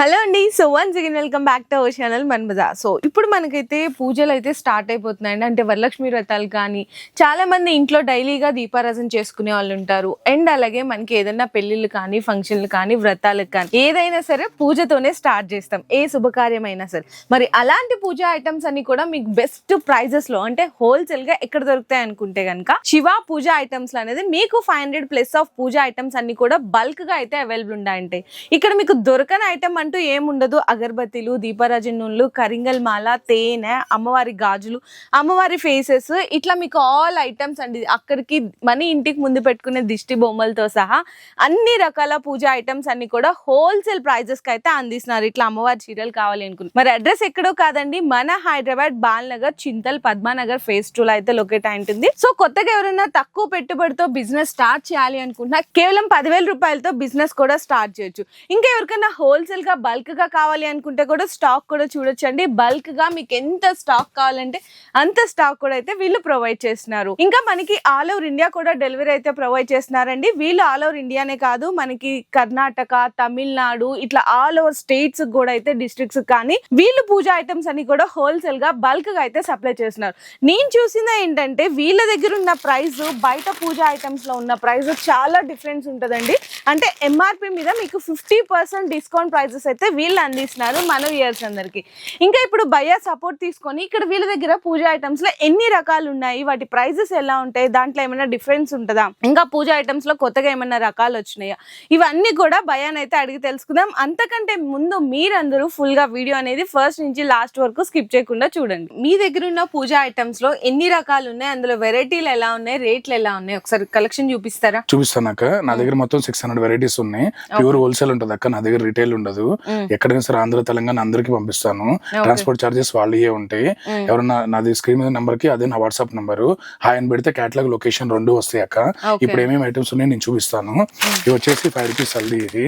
Hello అండి. So once again welcome back to our channel Manmaja so ఇప్పుడు మనకైతే పూజలు అయితే స్టార్ట్ అయిపోతున్నాయండి. అంటే వరలక్ష్మి వ్రతాలు కానీ చాలా మంది ఇంట్లో డైలీగా దీపారాధన చేసుకునే వాళ్ళు ఉంటారు. అండ్ అలాగే మనకి ఏదైనా పెళ్ళిళ్ళు కానీ ఫంక్షన్లు కానీ వ్రతాలకు కానీ ఏదైనా సరే పూజతోనే స్టార్ట్ చేస్తాం. ఏ శుభకార్యమైనా సరే. మరి అలాంటి పూజ ఐటమ్స్ అన్ని కూడా మీకు బెస్ట్ ప్రైజెస్లో అంటే హోల్సేల్గా ఎక్కడ దొరుకుతాయి అనుకుంటే కనుక శివ పూజ ఐటమ్స్ అనేది మీకు five hundred plus of puja items అన్ని కూడా బల్క్గా అయితే అవైలబుల్ ఉంటాయంటే. ఇక్కడ మీకు దొరకని ఐటమ్ అంటూ ఏముండదు. అగరబత్తీలు దీపరాజు నూనెలు కరింగల్ మాల తేనె అమ్మవారి గాజులు అమ్మవారి ఫేసెస్ ఇట్లా మీకు ఆల్ ఐటమ్స్ అండి. అక్కడికి మన ఇంటికి ముందు పెట్టుకునే దిష్టి బొమ్మలతో సహా అన్ని రకాల పూజ ఐటమ్స్ అన్ని కూడా హోల్సేల్ ప్రైజెస్కి అయితే అందిస్తున్నారు. ఇట్లా అమ్మవారి చీరలు కావాలి అనుకున్నారు మరి అడ్రస్ ఎక్కడో కాదండి. మన హైదరాబాద్ బాల్నగర్ చింతల్ పద్మానగర్ ఫేస్ టూలో అయితే లొకేట్ అయి ఉంటుంది. సో కొత్తగా ఎవరైనా తక్కువ పెట్టుబడితో బిజినెస్ స్టార్ట్ చేయాలి అనుకుంటున్నా కేవలం పదివేల రూపాయలతో బిజినెస్ కూడా స్టార్ట్ చేయొచ్చు. ఇంకా ఎవరికైనా హోల్సేల్గా బల్క్గా కావాలి అనుకుంటే కూడా స్టాక్ కూడా చూడొచ్చండి. బల్క్గా మీకు ఎంత స్టాక్ కావాలంటే అంత స్టాక్ కూడా అయితే వీళ్ళు ప్రొవైడ్ చేస్తున్నారు. ఇంకా మనకి ఆల్ ఓవర్ ఇండియా కూడా డెలివరీ అయితే ప్రొవైడ్ చేస్తున్నారండి. వీళ్ళు ఆల్ ఓవర్ ఇండియానే కాదు మనకి కర్ణాటక తమిళనాడు ఇట్లా ఆల్ ఓవర్ స్టేట్స్ కూడా అయితే డిస్ట్రిక్ట్స్ కానీ వీళ్ళు పూజ ఐటమ్స్ అన్ని కూడా హోల్సేల్గా బల్క్గా అయితే సప్లై చేస్తున్నారు. నేను చూసింది ఏంటంటే వీళ్ళ దగ్గర ఉన్న ప్రైస్ బయట పూజ ఐటమ్స్లో ఉన్న ప్రైస్ చాలా డిఫరెన్స్ ఉంటుందండి. అంటే ఎంఆర్పి మీద మీకు ఫిఫ్టీ పర్సెంట్ డిస్కౌంట్ ప్రైజెస్ అయితే వీళ్ళు అందిస్తున్నారు మన ఇయర్స్ అందరికి. ఇంకా ఇప్పుడు భయ్య సపోర్ట్ తీసుకొని ఇక్కడ వీళ్ళ దగ్గర పూజ ఐటమ్స్లో ఎన్ని రకాలు ఉన్నాయి? వాటి ప్రైజెస్ ఎలా ఉంటాయి? దాంట్లో ఏమైనా డిఫరెన్స్ ఉంటుందా? ఇంకా పూజ ఐటమ్స్లో కొత్తగా ఏమైనా రకాలు వచ్చినాయా? ఇవన్నీ కూడా భయాన్ని అయితే అడిగి తెలుసుకుందాం. అంతకంటే ముందు మీరందరూ ఫుల్గా వీడియో అనేది ఫస్ట్ నుంచి లాస్ట్ వరకు స్కిప్ చేయకుండా చూడండి. మీ దగ్గర ఉన్న పూజ ఐటమ్స్లో ఎన్ని రకాలు ఉన్నాయి? అందులో వెరైటీలు ఎలా ఉన్నాయి? రేట్లు ఎలా ఉన్నాయి? ఒకసారి కలెక్షన్ చూపిస్తారా? చూపిస్తాను అక్క. నా దగ్గర మొత్తం సిక్స్ హండ్రెడ్ వెరైటీస్ ఉన్నాయి. ప్యూర్ హోల్సేల్ ఉంటుంది అక్క. నా దగ్గర రిటైల్ ఉండదు. ఎక్కడైనా సరే ఆంధ్ర తెలంగాణ అందరికి పంపిస్తాను. ట్రాన్స్పోర్ట్ చార్జెస్ వాళ్ళే ఉంటాయి. ఎవరన్నా నాది స్క్రీన్ మీద నెంబర్కి అదే నా వాట్సాప్ నెంబర్. హాయ్ అని పెడితే క్యాటలాగ్ లొకేషన్ రెండు వస్తాయి అక్క. ఇప్పుడు ఏమేమి ఐటమ్స్ ఉన్నాయి నేను చూపిస్తాను. ఇది వచ్చేసి ఫైవ్ రూపీస్ హల్దీ ఇది.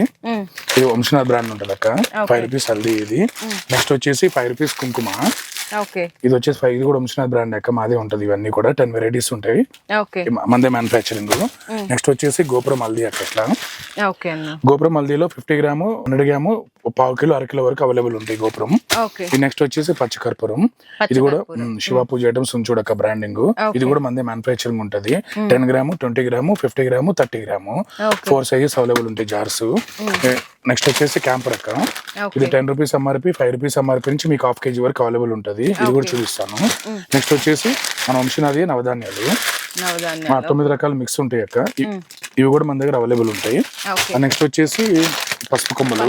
ఇది వంశనాథ్ బ్రాండ్ ఉంటుంది అక్క. ఫైవ్ రూపీస్ హల్దీ ఇది. నెక్స్ట్ వచ్చేసి ఫైవ్ రూపీస్ కుంకుమ. ఇది వచ్చేసి ఫైవ్ ఇది కూడా వంశనాథ్ బ్రాండ్ అక్క. మాదే ఉంటుంది ఇవన్నీ కూడా. టెన్ వెరైటీస్ ఉంటాయి. మందే మ్యానుఫ్యాక్చరింగ్ నెక్స్ట్ వచ్చేసి గోపురం హల్దీ అక్క ఇట్లా. గోపురం హల్దీలో ఫిఫ్టీ గ్రాము హండ్రెడ్ గ్రాము పావు కిలో అర కిలో వరకు అవైలబుల్ ఉంటాయి గోపురం. ఇది నెక్స్ట్ వచ్చేసి పచ్చకర్పూరం ఇది కూడా శివ పూజ ఐటమ్స్ చూడక బ్రాండింగ్ ఇది కూడా మంది మ్యానుఫ్యాక్చరింగ్ ఉంటది. Ten gram twenty gram fifty gram thirty gram four sizes available ఉంటాయి జార్స్ నెక్స్ట్ వచ్చేసి క్యాంపర్ అక్క ఓకే. ఇది ten rupees MRP five rupees MRP నుంచి మీకు హాఫ్ కేజీ వరకు అవైలబుల్ ఉంటది. ఇది కూడా చూపిస్తాను. నెక్స్ట్ వచ్చేసి మన వంశనాది నవధాన్యాలు. తొమ్మిది రకాల మిక్స్ ఉంటాయి అక్క. ఇవి కూడా మన దగ్గర అవైలబుల్ ఉంటాయి. నెక్స్ట్ వచ్చేసి పసుపు కొమ్మలు.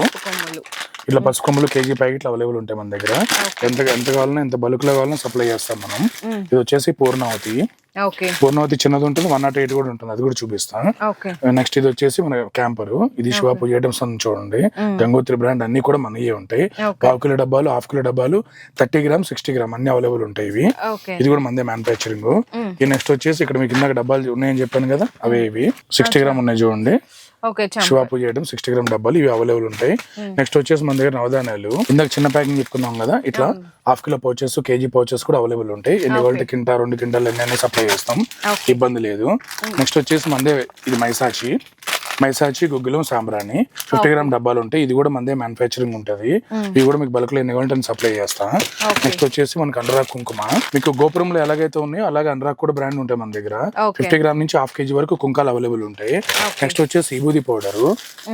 ఇట్లా పసుపు కొమ్మలు కేజీ ప్యాకెట్లు అవైలబుల్ ఉంటాయి మన దగ్గర. ఎంత ఎంత కావాలన్నా ఎంత బల్క్లో కావాలన్నా సప్లై చేస్తాం మనం. ఇది వచ్చేసి పూర్ణావతి. పూర్ణావతి చిన్నది ఉంటుంది వన్ నాట్ ఎయిట్ కూడా ఉంటుంది అది కూడా చూపిస్తాను. నెక్స్ట్ ఇది వచ్చేసి మన క్యాంపర్ ఇది శివ పూజ ఐటమ్స్ చూడండి. గంగోత్రి బ్రాండ్ అన్ని కూడా మనయే ఉంటాయి. పావు కిలో డబ్బాలు హాఫ్ కిలో డబ్బాలు థర్టీ గ్రామ్ సిక్స్టీ గ్రామ్ అన్ని అవైలబుల్ ఉంటాయి ఇవి. ఇది కూడా మందే మ్యానుఫ్యాక్చరింగ్ మ్మ్. ఈ నెక్స్ట్ వచ్చేసి ఇక్కడ మీకు ఇందాక డబ్బాలు ఉన్నాయని చెప్పాను కదా అవే ఇవి. సిక్స్టీ గ్రామ్ ఉన్నాయి చూడండి. ఓకే చంప Shiva puja item sixty gram డబ్బాలు ఇవి అవైలబుల్ ఉంటాయి. నెక్స్ట్ వచ్చేసి మన దగ్గర నవధాన్యాలు. ఇందాక చిన్న ప్యాకింగ్ చెప్పుకున్నాం కదా ఇట్లా half kilo pouches KG pouches కూడా అవైలబుల్ ఉంటాయి. ఎన్ని వాళ్ళకి కింటా రెండు కింటాలు ఎన్ని సప్లై చేస్తాం. ఇబ్బంది లేదు. నెక్స్ట్ వచ్చేసి మందే ఇది మైసాచి. మైసాచి గుగ్గిలం సాంబ్రాణి ఫిఫ్టీ గ్రామ్ డబ్బాలు ఉంటాయి ఇది కూడా మందే మ్యానుఫ్యాక్చరింగ్ ఉంటది. ఇవి కూడా మీకు బల్క్లో ఎన్ని కావాలంటే సప్లై చేస్తా. నెక్స్ట్ వచ్చేసి మనకి అనురాగ్ కుంకుమ. మీకు గోపురంలో ఎలాగైతే ఉన్నాయో అలాగే అనురాగ్ కూడా బ్రాండ్ ఉంటాయి మన దగ్గర. ఫిఫ్టీ గ్రామ్ నుంచి హాఫ్ కేజీ వరకు కుంకాలు అవైలబుల్ ఉంటాయి. నెక్స్ట్ వచ్చేసి విభూది పౌడర్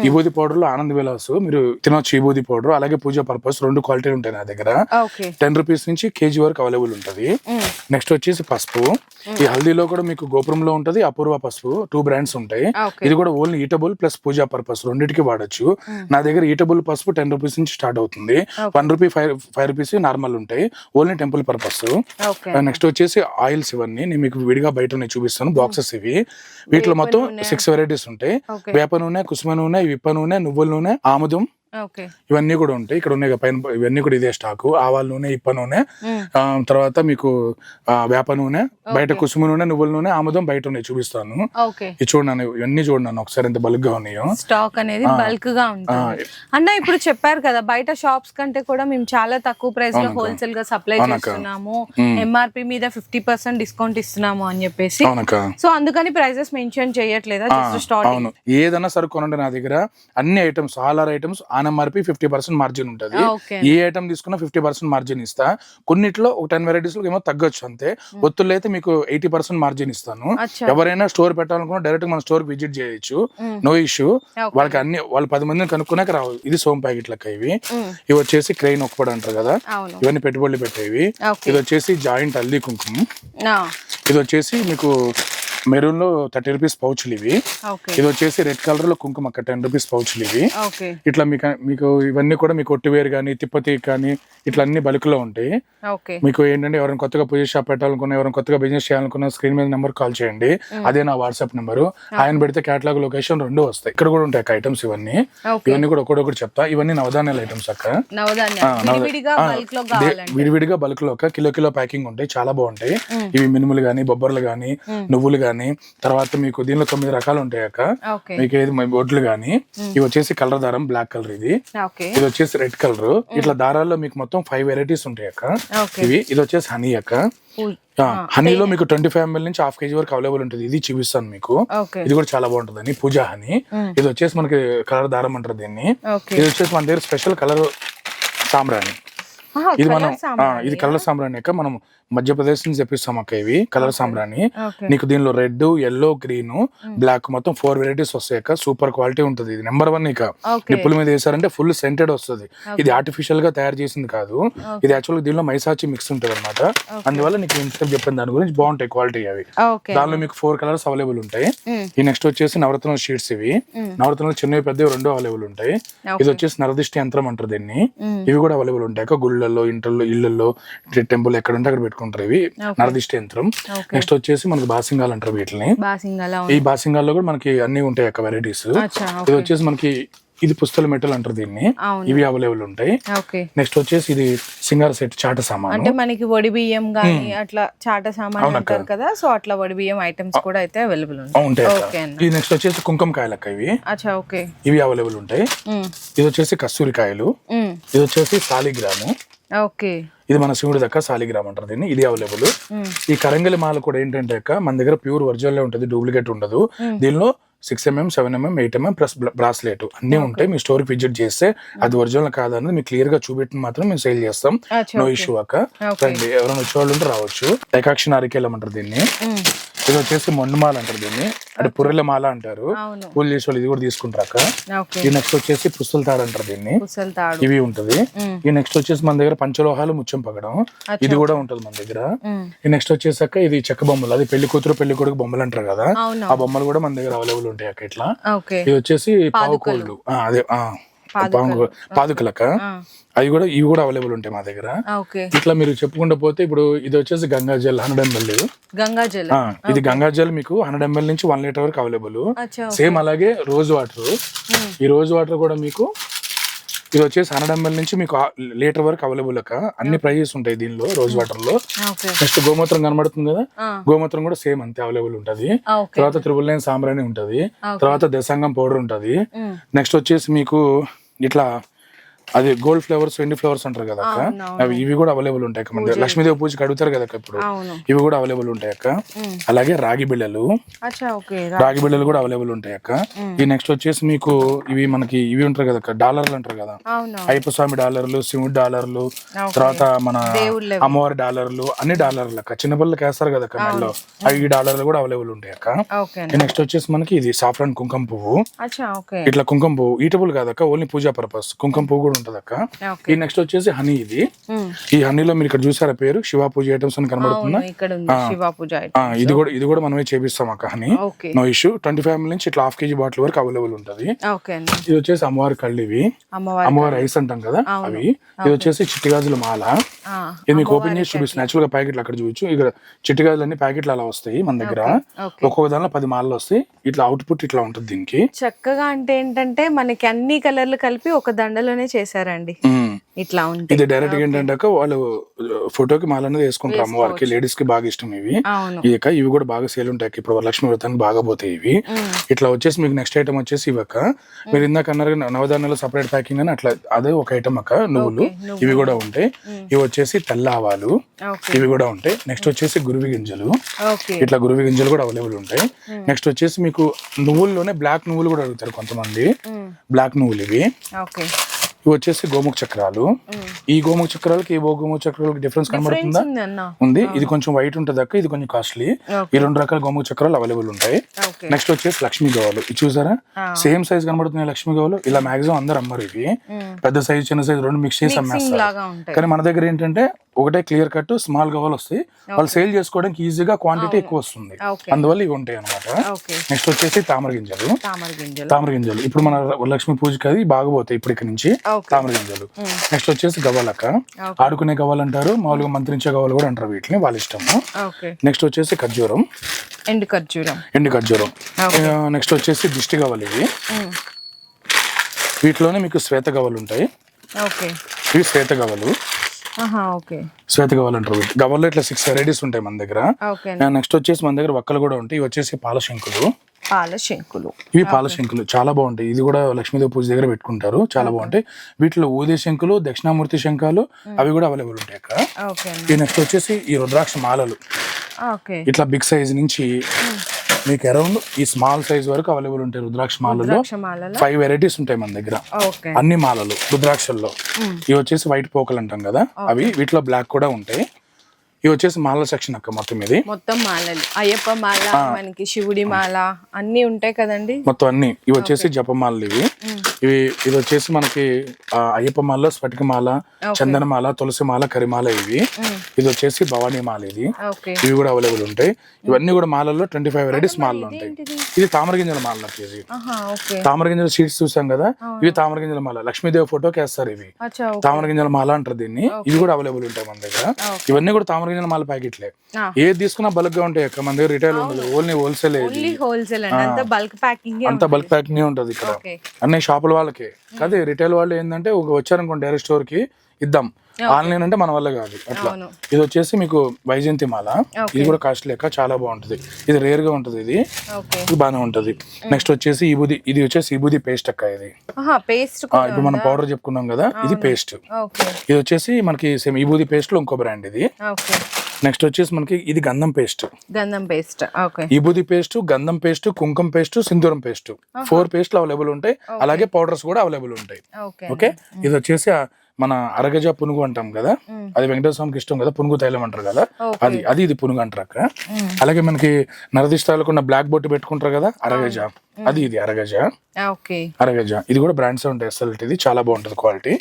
విభూది పౌడర్లో ఆనంద్ విలాస్ మీరు తినొచ్చు విభూది పౌడర్ అలాగే పూజ పర్పస్ రెండు క్వాలిటీలు ఉంటాయి నా దగ్గర. టెన్ రూపీస్ నుంచి కేజీ వరకు అవైలబుల్ ఉంటది. నెక్స్ట్ వచ్చేసి పసుపు. ఈ హల్దీలో కూడా మీకు గోపురంలో ఉంటది అపూర్వ పసుపు టూ బ్రాండ్స్ ఉంటాయి. ఇది కూడా only eatable plus puja purpose రెండింటికి వాడచ్చు. నా దగ్గర ఈటబుల్ పసుపు టెన్ రూపీస్ నుంచి స్టార్ట్ అవుతుంది. One rupee five five rupees normal ఉంటాయి. ఓన్లీ టెంపుల్ పర్పస్ నెక్స్ట్ వచ్చేసి ఆయిల్స్ ఇవన్నీ. నేను మీకు విడిగా బయట చూపిస్తాను బాక్సెస్ ఇవి. వీటిలో మొత్తం సిక్స్ వెరైటీస్ ఉంటాయి. వేప నూనె కుసుమ నూనె విప్ప నూనె నువ్వుల నూనె ఆముదం ఇవన్నీ కూడా ఉంటాయి. ఇక్కడ ఉన్నాయి పైన ఇవన్నీ కూడా ఇదే స్టాక్ ఆవాల నూనె ఇప్ప నూనె. తర్వాత మీకు వేప నూనె బయట కుసుమ నూనె నువ్వుల నూనె ఆముదం బయట ఉన్నాయి చూపిస్తాను. ఇది చూడండి ఇవన్నీ చూడండి ఒకసారి ఎంత బల్క్గా ఉన్నాయో. స్టాక్ అనేది బల్క్గా ఉంటుంది. అన్న ఇప్పుడు చెప్పారు కదా బయట షాప్స్ కంటే కూడా మేము చాలా తక్కువ ప్రైస్లో హోల్సేల్గా సప్లై చేస్తున్నాము. ఎంఆర్పి మీద ఫిఫ్టీ పర్సెంట్ డిస్కౌంట్ ఇస్తున్నాము అని చెప్పేసి. సో అందుకని ప్రైజెస్ మెన్షన్ చేయట్లేదా? అవును. ఏదైనా సరే కొనండి నా దగ్గర అన్ని items all are items on MRP fifty percent margin ఉంటుంది. ఏ ఐటమ్ తీసుకున్నా ఫిఫ్టీ పర్సెంట్ మార్జిన్ ఇస్తా. కొన్నిట్లో ఒక టెన్ వెరైటీస్లో ఏమో తగ్గొచ్చు అంతే. ఒత్తుల్లో అయితే మీకు ఎయిటీ పర్సెంట్ మార్జిన్ ఇస్తాను. ఎవరైనా స్టోర్ పెట్టాలనుకున్నా డైరెక్ట్ మన స్టోర్ విజిట్ చేయొచ్చు. No issue. వాళ్ళకి అన్ని వాళ్ళు పది మందిని కనుక్కున్నాక రావు. ఇది సోమ్ ప్యాకెట్ లెక్క ఇవి. ఇవి వచ్చేసి క్రెయిన్ ఒక్కపడి అంటారు కదా. ఇవన్నీ పెట్టుబడులు పెట్టేవి. ఇది వచ్చేసి జాయింట్ హల్దీ కుంకుమ. ఇది వచ్చేసి మీకు మెరూన్లో థర్టీ రూపీస్ పౌచ్లు ఇవి. ఇది వచ్చేసి రెడ్ కలర్లో కుంకుమ టెన్ రూపీస్ పౌచ్లు ఇవి. ఇట్లా మీకు మీకు ఇవన్నీ కూడా మీకు ఒట్టివేరు కానీ తిప్పతి కానీ ఇట్లా అన్ని బల్క్లో ఉంటాయి. ఓకే. మీకు ఏంటంటే ఎవరైనా కొత్తగా పూజ షాప్ పెట్టాలనుకున్నా ఎవరైనా కొత్తగా బిజినెస్ చేయాలనుకున్నా స్క్రీన్ మీద నెంబర్ కాల్ చేయండి. అదే నా వాట్సాప్ నెంబర్. ఆయన పెడితే కేటలాగ్ లొకేషన్ రెండు వస్తాయి. ఇక్కడ కూడా ఉంటాయి ఐటమ్స్ ఇవన్నీ. ఇవన్నీ కూడా ఒకటి చెప్తా. ఇవన్నీ నవధాన్యాల ఐటమ్స్ అక్క. బల్క్లో విడివిడిగా బల్క్లో ఒక కిలో కిలో ప్యాకింగ్ ఉంటాయి. చాలా బాగుంటాయి. ఇవి మినుములు గానీ బొబ్బర్లు గానీ నువ్వులు గానీ తర్వాత మీకు దీనిలో తొమ్మిది రకాలు ఉంటాయి అక్క. మీకు ఏది మ- ఒడ్లు గానీ ఇవి వచ్చేసి కలర్ దారం బ్లాక్ కలర్ ఇది. ఇది వచ్చేసి రెడ్ కలర్. ఇట్లా దారాల్లో మీకు మొత్తం ఫైవ్ వెరైటీస్ ఉంటాయి అక్క. ఇవి ఇది వచ్చేసి హనీ అక్క. హనీలో మీకు ట్వంటీ ఫైవ్ ఎంఎల్ నుంచి హాఫ్ కేజీ వరకు అవైలబుల్ ఉంటుంది. ఇది చూపిస్తాను మీకు. ఇది కూడా చాలా బాగుంటుంది అని పూజా హనీ. ఇది వచ్చేసి మనకి కలర్ దారం అంటారు దీన్ని. ఇది వచ్చేసి మన దగ్గర స్పెషల్ కలర్ సాంబ్రాణి. ఆహా, ఇది మనం. ఇది కలర్ సాంబ్రాణి అక్క మనం మధ్యప్రదేశ్ నుంచి తెప్పిస్తాం అక్క ఇవి కలర్ సాంబ్రాణి. నీకు దీనిలో రెడ్ ఎల్లో గ్రీన్ బ్లాక్ మొత్తం ఫోర్ వెరైటీస్ వస్తాయి అక్క. సూపర్ క్వాలిటీ ఉంటుంది ఇది. నెంబర్ వన్ ఇక. నిప్పుల మీద వేసారంటే ఫుల్ సెంటెడ్ వస్తుంది. ఇది ఆర్టిఫిషియల్గా తయారు చేసింది కాదు. ఇది యాక్చువల్ దీనిలో మైసాచి మిక్స్ ఉంటుంది అనమాట అందువల్ల నీకు ఇంతసేపు చెప్పిన దాని గురించి బాగుంటాయి క్వాలిటీ అవి. దానిలో మీకు ఫోర్ కలర్స్ అవైలబుల్ ఉంటాయి. ఈ నెక్స్ట్ వచ్చేసి నవరత్న షీట్స్ ఇవి. నవరత్నాలు చిన్నవి పెద్దవి రెండు అవైలబుల్ ఉంటాయి. ఇది వచ్చేసి నరదిష్టి యంత్రం అంటారు దీన్ని. ఇవి కూడా అవైలబుల్ ఉంటాయి అక్క. గుళ్ళల్లో ఇంటర్లో ఇళ్ళల్లో టెంపుల్ ఎక్కడ ఉంటే అక్కడ పెట్టుకుంటారు ఇవి. నరదిష్టి యంత్రం. నెక్స్ట్ వచ్చేసి మనకి బాసింగాలు అంటారు వీటిని. ఈ బాసింగాల్లో కూడా మనకి అన్ని ఉంటాయి అక్క వెరైటీస్ ఇది వచ్చేసి మనకి ఇది పుస్తల మెటల్ అంటారు దీన్ని. ఇవి అవైలబుల్ ఉంటాయి. నెక్స్ట్ వచ్చేసి ఇది సింగార్ సెట్ చాట సామాను. అంటే మనకి వడి బియ్యం గానీ అట్లా చాట సామాన్ అంటారు కదా సో అట్లా వడి బియ్యం ఐటమ్స్ కూడా అయితే అవైలబుల్ ఉంటాయి. ఇది నెక్స్ట్ వచ్చేసి కుంకుమ కాయలు అక్క ఇవి. ఇవి అవైలబుల్ ఉంటాయి. ఇది వచ్చేసి కస్తూరి కాయలు ఇది వచ్చేసి సాలిగ్రాము. ఓకే. ఇది మన శివుడి దక్క సాలిగ్రామ్ అంటారు దీన్ని. ఇది అవైలబుల్. ఈ కరంగలి మాల కూడా ఏంటంటే అక్క మన దగ్గర ప్యూర్ ఒరిజినల్ ఉంటుంది డూప్లికేట్ ఉండదు. దీనిలో six MM seven MM eight MM plus bracelet అన్ని ఉంటాయి. మీ స్టోర్ విజిట్ చేస్తే అది ఒరిజినల్ కాదన్నది మీకు క్లియర్గా చూపెట్టిన మాత్రం మేము సేల్ చేస్తాం. నో ఇష్యూ అక్క. రండి ఎవరైనా వచ్చేవాళ్ళు ఉంటే రావచ్చు. ఏకాక్షి నారికేలం అంటారు దీన్ని ఇది వచ్చేసి మొండుమాల అంటారు దీన్ని. అంటే పుర్రెల మాల అంటారు. పూలు చేసే వాళ్ళు ఇది కూడా తీసుకుంటారు అక్క. ఈ నెక్స్ట్ వచ్చేసి పుస్తల తాడు అంటారు దీన్ని. ఇవి ఉంటది. ఈ నెక్స్ట్ వచ్చేసి మన దగ్గర పంచలోహాలు ముత్యం పగడం. ఇది కూడా ఉంటది మన దగ్గర. ఈ నెక్స్ట్ వచ్చేసాక ఇది చెక్క బొమ్మలు. అది పెళ్ళి కూతురు పెళ్ళి కొడుకు బొమ్మలు అంటారు కదా. ఆ బొమ్మలు కూడా మన దగ్గర అవైలబుల్ ఉంటాయి అక్క ఇట్లా. ఇది వచ్చేసి పావు కోళ్ళు. ఆ, అదే పాదుకలక? అవి కూడా ఇవి కూడా అవైలబుల్ ఉంటాయి మా దగ్గర. ఇట్లా మీరు చెప్పుకుంటూ పోతే ఇప్పుడు ఇది వచ్చేసి గంగా జల్ హండ్రెడ్ ఎంఎల్ గంగా జల్. ఇది గంగా జల్ మీకు హండ్రెడ్ ఎంఎల్ నుంచి వన్ లీటర్ వరకు అవైలబుల్ సేమ్ అలాగే రోజ్ వాటర్. ఈ రోజ్ వాటర్ కూడా మీకు ఇది వచ్చేసి హండ్రెడ్ ఎంఎల్ నుంచి మీకు లీటర్ వరకు అవైలబుల్ అక్క. అన్ని ప్రైజెస్ ఉంటాయి దీనిలో రోజ్ వాటర్లో నెక్స్ట్ గోమూత్రం కనబడుతుంది కదా? ఆ, గోమూత్రం కూడా సేమ్ అంతే అవైలబుల్ ఉంటది. ఓకే తర్వాత త్రిబుల్ నైన్ సాంబ్రాణి ఉంటది. తర్వాత దశాంగం పౌడర్ ఉంటది. నెక్స్ట్ వచ్చేసి మీకు ఇట్లా అది గోల్డ్ ఫ్లేవర్స్ వెండి ఫ్లేవర్స్ అంటారు కదా అక్క. అవి ఇవి కూడా అవైలబుల్ ఉంటాయి అక్క మన. లక్ష్మీదేవి పూజకి అడుగుతారు కదా ఇప్పుడు. ఇవి కూడా అవైలబుల్ ఉంటాయి అక్క. అలాగే రాగి బిళ్ళలు. రాగి బిళ్ళలు కూడా అవైలబుల్ ఉంటాయి అక్క. ఈ నెక్స్ట్ వచ్చేసి మీకు ఇవి మనకి ఇవి ఉంటారు కదా డాలర్లు అంటారు కదా. అయ్యప్ప స్వామి డాలర్లు శివుడి డాలర్లు. తర్వాత మన. అమ్మవారి డాలర్లు అన్ని డాలర్లు అక్క. చిన్నపిల్లలకి వేస్తారు కదా అక్క మెడలో. అవి ఈ డాలర్లు కూడా అవైలబుల్ ఉంటాయి అక్క. నెక్స్ట్ వచ్చేసి మనకి ఇది సాఫ్రాన్ కుంకుమ పువ్వు. ఇట్లా కుంకుమ పువ్వు ఈటబుల్ కాదక్క ఓన్లీ పూజా పర్పస్ కుంకుమ పువ్వు కూడా ఉంటది అక్క ఈ నెక్స్ట్ వచ్చేసి హనీ ఇది. ఈ హనీలో మీరు ఇక్కడ చూసారా పేరు? శివ పూజ ఐటమ్స్ అని కనబడుతుందా ఇది కూడా ఇది కూడా మనమే చేపిస్తాం అక్క honey. No issue twenty five నుంచి ఇట్లా హాఫ్ కేజీ బాటిల్ వరకు అవైలబుల్ ఉంటది. ఇది వచ్చేసి అమ్మవారి కళ్ళు ఇవి. అమ్మవారి ఐస్ అంటాం కదా అవి. ఇది వచ్చేసి చిట్టిగాజుల మాల. ఇది మీకు ఓపెన్ చేసి చూపిస్తుంది యాక్చువల్గా ప్యాకెట్లు అక్కడ చూపించు. ఇక్కడ చిట్టిగాజులు అన్ని ప్యాకెట్లు అలా వస్తాయి మన దగ్గర. ఒక్కొక్క దానిలో పది మాలలు వస్తాయి. ఇట్లా అవుట్పుట్ ఇట్లా ఉంటుంది దీనికి. చక్కగా అంటే ఏంటంటే మనకి అన్ని కలర్లు కలిపి ఒక దండలోనే చేశారండి. ఇట్లా ఉంటాయి ఇది డైరెక్ట్గా ఏంటంటే వాళ్ళు ఫోటోకి మాల అనేది వేసుకుంటారు అమ్మవారికి. లేడీస్కి బాగా ఇష్టం ఇవి. యొక్క ఇవి కూడా బాగా సేల్ ఉంటాయి. ఇప్పుడు వరలక్ష్మి వ్రతానికి బాగా పోతాయి ఇవి. ఇట్లా వచ్చేసి మీకు నెక్స్ట్ ఐటమ్ వచ్చేసి ఇవి అక్క. మీరు ఇందాక అన్నారు నవధాన్యాలు సపరేట్ ప్యాకింగ్ అని అట్లా అదే ఒక ఐటమ్ అక్క. నువ్వులు. ఇవి కూడా ఉంటాయి. ఇవి వచ్చేసి తెల్ల ఆవాలు. ఇవి కూడా ఉంటాయి. నెక్స్ట్ వచ్చేసి గురువి గింజలు. ఇట్లా గురువి గింజలు కూడా అవైలబుల్ ఉంటాయి. నెక్స్ట్ వచ్చేసి మీకు నువ్వుల్లోనే బ్లాక్ నువ్వులు కూడా అడుగుతారు కొంతమంది. బ్లాక్ నువ్వులు ఇవి. ఓకే. ఇవి వచ్చేసి గోముఖ చక్రాలు. ఈ గోముఖ చక్రాలకి ఈ గోముఖ చక్రాలకి డిఫరెన్స్ కనబడుతుందా? ఉంది. ఇది కొంచెం వైట్ ఉంటుంది అక్క ఇది కొంచెం కాస్ట్లీ ఈ రెండు రకాల గోముఖ చక్రాలు అవైలబుల్ ఉంటాయి. నెక్స్ట్ వచ్చేసి లక్ష్మీ గవ్వలు ఇది చూసారా? సేమ్ సైజ్ కనబడుతున్నాయి లక్ష్మీ గవ్వలు ఇలా మాక్సిమం అందరు అమ్మరు ఇవి. పెద్ద సైజ్ చిన్న సైజ్ రెండు మిక్స్ చేసి అమ్మేస్తారు. కానీ మన దగ్గర ఏంటంటే ఒకటే క్లియర్ కట్ స్మాల్ గవ్వలు వస్తాయి వాళ్ళు సేల్ చేసుకోవడానికి ఈజీగా క్వాంటిటీ ఎక్కువ వస్తుంది. అందువల్ల ఇవి ఉంటాయి అనమాట నెక్స్ట్ వచ్చేసి తామర గింజలు. తామర గింజలు. ఇప్పుడు మన లక్ష్మీ పూజకి అది బాగా పోతాయి ఇప్పుడు ఇక్కడ నుంచి తామర గింజలు. నెక్స్ట్ వచ్చేసి గవ్వలక్క. ఆడుకునే గవ్వలు అంటారు మామూలుగా మంత్రించే గవ్వలు కూడా అంటారు వీటిని వాళ్ళ ఇష్టము. నెక్స్ట్ వచ్చేసి ఖర్జూరం. ఎండు ఖర్జూరం. ఎండు ఖర్జూరం. నెక్స్ట్ వచ్చేసి దిష్టి గవ్వలు ఇవి. వీటిలోనే మీకు శ్వేత గవ్వలు ఉంటాయి. ఓకే. ఇవి శ్వేత గవ్వలు. ఓకే. శ్వేత వీటి గవ్వల్లో ఇట్లా సిక్స్ వెరైటీస్ ఉంటాయి మన దగ్గర. నెక్స్ట్ వచ్చేసి మన దగ్గర వక్కలు కూడా ఉంటాయి. ఇవి వచ్చేసి పాల శంకులు. పాల శంకులు. ఇవి పాల శంకులు. చాలా బాగుంటాయి. ఇది కూడా లక్ష్మీదేవి పూజ దగ్గర పెట్టుకుంటారు. చాలా బాగుంటాయి. వీటిలో ఊదే శంకులు దక్షిణామూర్తి శంఖాలు అవి కూడా అవైలబుల్ ఉంటాయి అక్కడ. ఈ నెక్స్ట్ వచ్చేసి ఈ రుద్రాక్ష మాలలు. ఇట్లా బిగ్ సైజ్ నుంచి మీకు అరౌండ్ ఈ స్మాల్ సైజ్ వరకు అవైలబుల్ ఉంటాయి రుద్రాక్ష మాలలో ఫైవ్ వెరైటీస్ ఉంటాయి మన దగ్గర. అన్ని మాలలు రుద్రాక్షల్లో. ఇవి వచ్చేసి వైట్ పోకలు అంటాం కదా. అవి వీటిలో బ్లాక్ కూడా ఉంటాయి. ఇవి వచ్చేసి మాల సెక్షన్ అక్క మొత్తం ఇది. మొత్తం మాలలు. అయ్యప్ప మాల మనకి శివుడి మాల అన్ని ఉంటాయి కదండి? మొత్తం అన్ని. ఇవి వచ్చేసి జపమాలలు ఇవి. ఇవి ఇది వచ్చేసి మనకి అయ్యప్ప మాలలో స్ఫటిక మాల చందన మాల తులసి మాల కరిమాల ఇవి. ఇది వచ్చేసి భవానీ మాల ఇది. ఇవి కూడా అవైలబుల్ ఉంటాయి. ఇవన్నీ కూడా మాలల్లో ట్వంటీ ఫైవ్ వెరైటీస్ మాలలు ఉంటాయి. ఇది తామర గింజల మాల ఇది. తామర గింజల షీట్స్ చూసాం కదా? ఇవి తామర గింజల మాల. లక్ష్మీదేవి ఫోటోకి వేస్తారు ఇవి. తామర గింజల మాల అంటారు దీన్ని. ఇవి కూడా అవైలబుల్ ఉంటాయి మన దగ్గర. ఇవన్నీ కూడా తామర గింజల మాల ప్యాకెట్లే. ఏది తీసుకున్నా బల్క్గా ఉంటాయి అక్క. మన దగ్గర రిటైల్ ఉండదు. ఓన్లీ హోల్సేల్ ఓన్లీ హోల్సేల్ అంతా బల్క్ ప్యాకింగ్ అంత బల్క్ ప్యాకింగ్ ఉంటది ఇక్కడ. అన్ని షాపుల వాళ్ళకి. కాదు రిటైల్ వాళ్ళు ఏంటంటే ఒక వచ్చారనుకోండి డైరెక్ట్ స్టోర్కి ఇద్దాం. ఆన్లైన్ అంటే మన వల్ల కాదు అట్లా. ఇది వచ్చేసి మీకు వైజయంతి మాల. ఇది కూడా కాస్ట్ లెక్క చాలా బాగుంటది. ఇది రేర్గా ఉంటది ఇది. ఇది బాగానే ఉంటది. నెక్స్ట్ వచ్చేసి ఇబుది ఇది వచ్చేసి ఇబుది పేస్ట్ అక్క ఇది. పేస్ట్ ఇప్పుడు మనం పౌడర్ చెప్పుకున్నాం కదా ఇది పేస్ట్. ఇది వచ్చేసి మనకి సేమ్ ఇబూది పేస్ట్లో ఇంకో బ్రాండ్ ఇది. నెక్స్ట్ వచ్చేసి మనకి ఇది గంధం పేస్ట్. గంధం పేస్ట్ ఓకే. ఇబూది పేస్ట్ గంధం పేస్ట్ కుంకుమ పేస్ట్ సింధూరం పేస్ట్. ఫోర్ పేస్ట్లు అవైలబుల్ ఉంటాయి. అలాగే పౌడర్స్ కూడా అవైలబుల్ ఉంటాయి. ఓకే. ఇది వచ్చేసి మన అరగజ పునుగు అంటాం కదా? అది వెంకటేశ్వర స్వామికి ఇష్టం కదా? పునుగు తైలం అంటారు కదా. అది అది ఇది పునుగు అంటారు అక్క అలాగే మనకి నరదిష్టాలకు ఉన్న బ్లాక్ బొట్టు పెట్టుకుంటారు కదా? అరగజ. అది ఇది అరగజ. అరగజ. ఇది కూడా బ్రాండ్స్ ఉంటాయి ఎస్ఎల్టీ ఇది. చాలా బాగుంటది క్వాలిటీ.